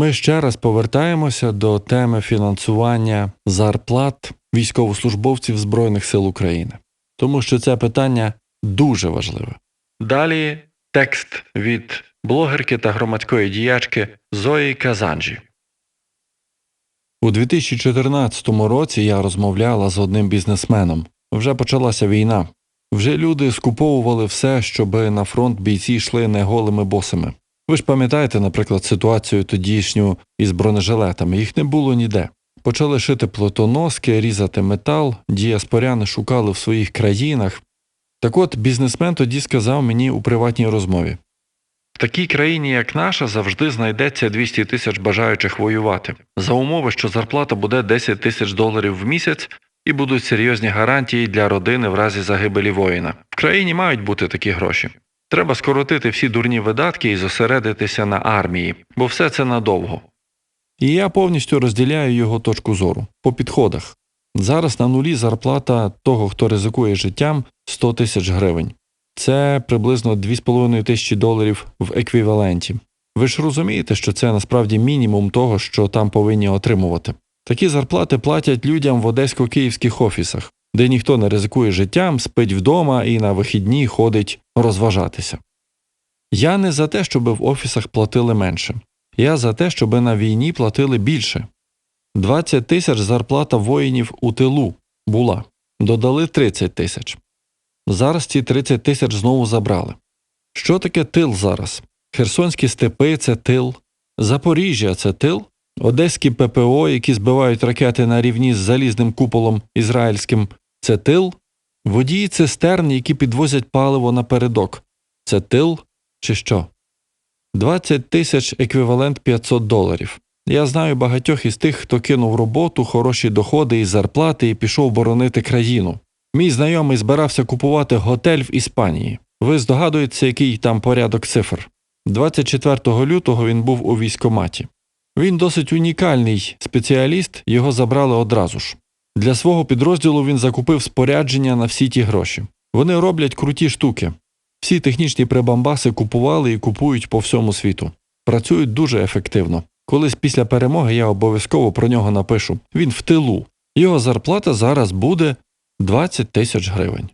Ми ще раз повертаємося до теми фінансування зарплат військовослужбовців Збройних сил України, тому що це питання дуже важливе. Далі текст від блогерки та громадської діячки Зої Казанжі. У 2014 році я розмовляла з одним бізнесменом. Вже почалася війна. Вже люди скуповували все, щоби на фронт бійці йшли не голими босими. Ви ж пам'ятаєте, наприклад, ситуацію тодішню із бронежилетами, їх не було ніде. Почали шити плитоноски, різати метал, діаспоряни шукали в своїх країнах. Так от бізнесмен тоді сказав мені у приватній розмові в такій країні, як наша, завжди знайдеться 200 тисяч бажаючих воювати, за умови, що зарплата буде 10 тисяч доларів в місяць і будуть серйозні гарантії для родини в разі загибелі воїна. В країні мають бути такі гроші. Треба скоротити всі дурні видатки і зосередитися на армії, бо все це надовго. І я повністю розділяю його точку зору по підходах. Зараз на нулі зарплата того, хто ризикує життям, 100 тисяч гривень. Це приблизно 2,5 тисячі доларів в еквіваленті. Ви ж розумієте, що це насправді мінімум того, що там повинні отримувати. Такі зарплати платять людям в одесько-київських офісах, де ніхто не ризикує життям, спить вдома і на вихідні ходить розважатися. Я не за те, щоб в офісах платили менше. Я за те, щоб на війні платили більше. 20 тисяч зарплата воїнів у тилу була, додали 30 тисяч. Зараз ці 30 тисяч знову забрали. Що таке тил зараз? Херсонські степи це тил, Запоріжжя це тил, Одеські ППО, які збивають ракети на рівні з залізним куполом ізраїльським, це тил, водії цистерн, які підвозять паливо напередок. Це тил чи що? 20 тисяч еквівалент 500 доларів. Я знаю багатьох із тих, хто кинув роботу, хороші доходи і зарплати і пішов боронити країну. Мій знайомий збирався купувати готель в Іспанії. Ви здогадуєтеся, який там порядок цифр. 24 лютого він був у військоматі. Він досить унікальний спеціаліст, його забрали одразу ж. Для свого підрозділу він закупив спорядження на всі ті гроші. Вони роблять круті штуки. Всі технічні прибамбаси купували і купують по всьому світу. Працюють дуже ефективно. Колись після перемоги я обов'язково про нього напишу. Він в тилу. Його зарплата зараз буде 20 тисяч гривень.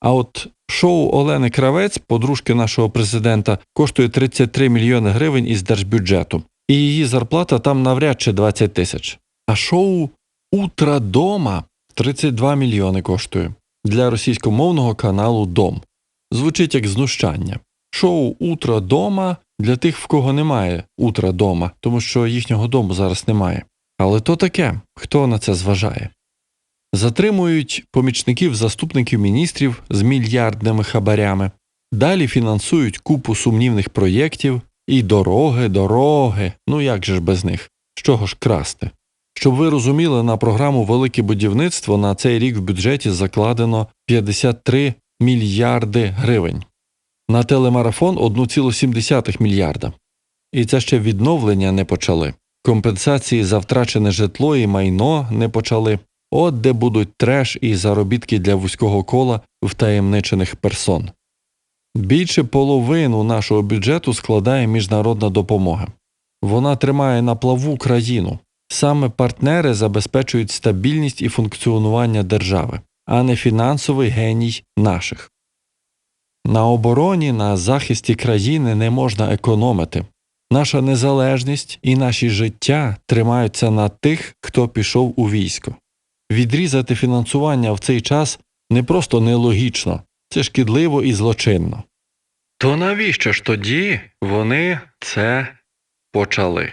А от шоу Олени Кравець, подружки нашого президента, коштує 33 мільйони гривень із держбюджету, і її зарплата там навряд чи 20 тисяч. А шоу Утра дома 32 мільйони коштує для російськомовного каналу Дом. Звучить як знущання. Шоу Утро дома для тих, в кого немає утра дома, тому що їхнього дому зараз немає. Але то таке, хто на це зважає. Затримують помічників заступників міністрів з мільярдними хабарями, далі фінансують купу сумнівних проєктів і дороги, дороги, ну як же ж без них, з чого ж красти. Щоб ви розуміли, на програму Велике будівництво на цей рік в бюджеті закладено 53 мільярди гривень, на телемарафон 1,7 мільярда. І це ще відновлення не почали. Компенсації за втрачене житло і майно не почали. От де будуть треш і заробітки для вузького кола втаємничених персон. Більше половину нашого бюджету складає міжнародна допомога. Вона тримає на плаву країну. Саме партнери забезпечують стабільність і функціонування держави, а не фінансовий геній наших. На обороні, на захисті країни не можна економити. Наша незалежність і наші життя тримаються на тих, хто пішов у військо. Відрізати фінансування в цей час не просто нелогічно, це шкідливо і злочинно. То навіщо ж тоді вони це почали?